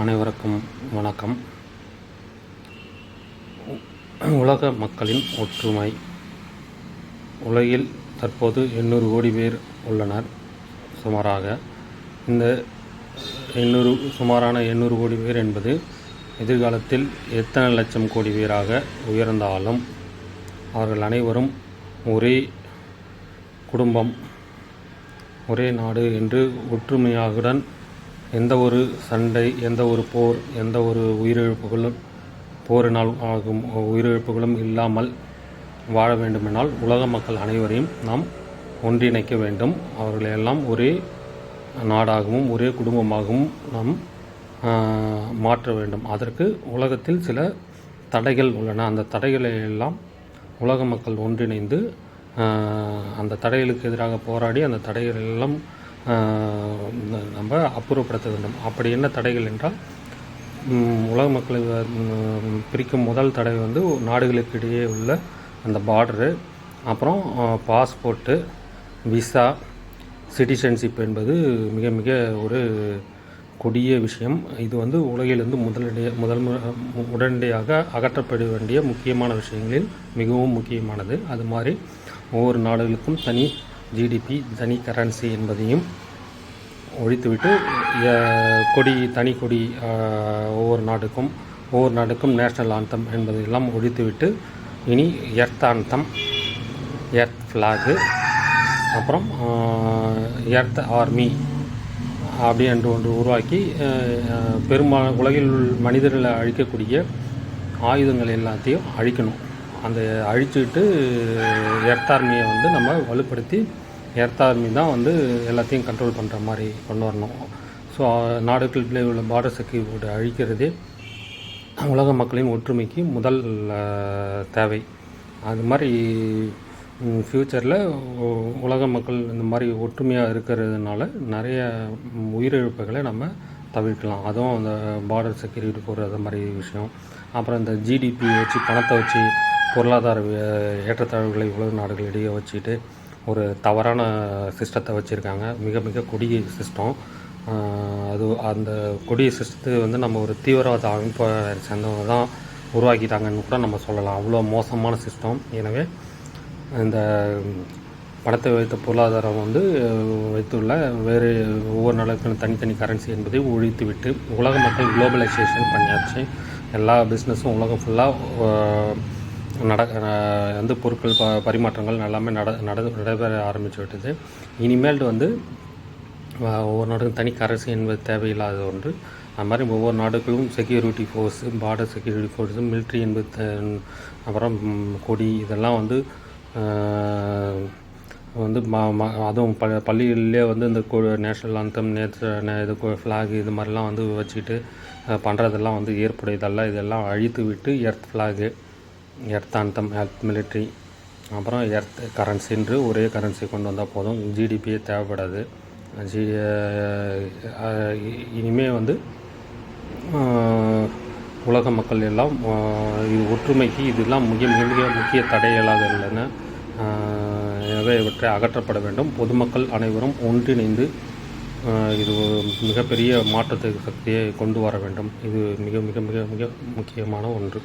அனைவருக்கும் வணக்கம். உலக மக்களின் ஒற்றுமை. உலகில் தற்போது எண்ணூறு கோடி பேர் உள்ளனர். சுமாராக இந்த எண்ணூறு சுமாரான எண்ணூறு கோடி பேர் என்பது எதிர்காலத்தில் எத்தனை லட்சம் கோடி பேராக உயர்ந்தாலும் அவர்கள் அனைவரும் ஒரே குடும்பம் ஒரே நாடு என்று ஒற்றுமையாகுடன் எந்த ஒரு சண்டை எந்த ஒரு போர் எந்த ஒரு உயிரிழப்புகளும் போரினால் ஆகும் உயிரிழப்புகளும் இல்லாமல் வாழ வேண்டுமென்றால் உலக மக்கள் அனைவரையும் நாம் ஒன்றிணைக்க வேண்டும். அவர்களை எல்லாம் ஒரே நாடாகவும் ஒரே குடும்பமாகவும் நாம் மாற்ற வேண்டும். அதற்கு உலகத்தில் சில தடைகள் உள்ளன. அந்த தடைகளை எல்லாம் உலக மக்கள் ஒன்றிணைந்து அந்த தடைகளுக்கு எதிராக போராடி அந்த தடைகளெல்லாம் எல்லாம் நம்ம அப்புறப்படுத்த வேண்டும். அப்படி என்ன தடைகள் என்றால் உலக மக்களை பிரிக்கும் முதல் தடை வந்து நாடுகளுக்கு இடையே உள்ள அந்த பார்டரு அப்புறம் பாஸ்போர்ட்டு விசா சிட்டிசன்ஷிப் என்பது மிக மிக ஒரு கொடிய விஷயம். இது வந்து உலகிலிருந்து முதலடைய முதல் மு- உடனடியாக அகற்றப்பட வேண்டிய முக்கியமான விஷயங்களில் மிகவும் முக்கியமானது. அது மாதிரி ஒவ்வொரு நாடுகளுக்கும் தனி ஜிடிபி தனி கரன்சி என்பதையும் ஒழித்துவிட்டு கொடி தனி கொடி ஒவ்வொரு நாடுக்கும் ஒவ்வொரு நாடுக்கும் நேஷ்னல் ஆந்தம் என்பதையெல்லாம் ஒழித்துவிட்டு இனி எர்த் ஆந்தம் எர்த் ஃப்ளாகு அப்புறம் எர்த் ஆர்மி அப்படி என்று ஒன்று உருவாக்கி பெரும்பாலும் உலகில் மனிதர்களை அழிக்கக்கூடிய ஆயுதங்கள் எல்லாத்தையும் அழிக்கணும். அந்த அழிச்சுட்டு எர்த் ஆர்மியை வந்து நம்ம வலுப்படுத்தி எர்த் ஆர்மி தான் வந்து எல்லாத்தையும் கண்ட்ரோல் பண்ணுற மாதிரி கொண்டு வரணும். ஸோ நாடுகளுக்குள்ளே உள்ள பார்டர் செக்யூரிட்டி அழிக்கிறதே உலக மக்களின் ஒற்றுமைக்கு முதல் தேவை. அது மாதிரி ஃப்யூச்சரில் உலக மக்கள் இந்த மாதிரி ஒற்றுமையாக இருக்கிறதுனால நிறைய உயிரிழப்புகளை நம்ம தவிர்க்கலாம். அதுவும் அந்த பார்டர் செக்யூரிட்டி போடுறது மாதிரி விஷயம். அப்புறம் இந்த ஜிடிபி வச்சு பணத்தை வச்சு பொருளாதார ஏற்றத்தாழ்வுகளை உலக நாடுகளிடையே வச்சுட்டு ஒரு தவறான சிஸ்டத்தை வச்சுருக்காங்க. மிக மிக கொடிய சிஸ்டம். அது அந்த கொடிய சிஸ்டத்தை வந்து நம்ம ஒரு தீவிரவாத அமைப்பை சேர்ந்தவங்க தான் உருவாக்கிட்டாங்கன்னு கூட நம்ம சொல்லலாம். அவ்வளோ மோசமான சிஸ்டம். எனவே இந்த பணத்தை வைத்த பொருளாதாரம் வந்து வைத்துள்ள வேறு ஒவ்வொரு நாளுக்கும் தனித்தனி கரன்சி என்பதை ஒழித்துவிட்டு உலக மக்கள் குளோபலைசேஷன் பண்ணியாச்சு. எல்லா பிஸ்னஸும் உலகம் ஃபுல்லாக நட வந்து பொருட்கள் ப பரிமாற்றங்கள் எல்லாமே நட நட நடைபெற ஆரம்பித்து விட்டது இனிமேல் வந்து ஒவ்வொரு நாடுக்கும் தனி கரசு என்பது தேவையில்லாத ஒன்று. அது மாதிரி ஒவ்வொரு நாடுகளும் security force border security force military என்பது அப்புறம் கொடி இதெல்லாம் வந்து வந்து ம ம- அதுவும் ப பள்ளிகளிலே வந்து இந்த நேஷ்னல் அந்தம் நேற்று இது ஃப்ளாக் இது மாதிரிலாம் வந்து வச்சுக்கிட்டு பண்ணுறதெல்லாம் வந்து ஏற்புடையதெல்லாம் இதெல்லாம் அழித்து விட்டு earth flag earth anthem health military அப்புறம் எர்த் கரன்சின்று ஒரே கரன்சி கொண்டு வந்தால் போதும். ஜிடிபியே தேவைப்படாது. ஜி இனிமேல் வந்து உலக மக்கள் எல்லாம் இது ஒற்றுமைக்கு இதெல்லாம் மிக மிக மிக முக்கிய தடைகளாக உள்ளன. எனவே இவற்றை அகற்றப்பட வேண்டும். பொதுமக்கள் அனைவரும் ஒன்றிணைந்து இது மிகப்பெரிய மாற்றத்தை சக்தியை கொண்டு வர வேண்டும். இது மிக மிக மிக மிக முக்கியமான ஒன்று.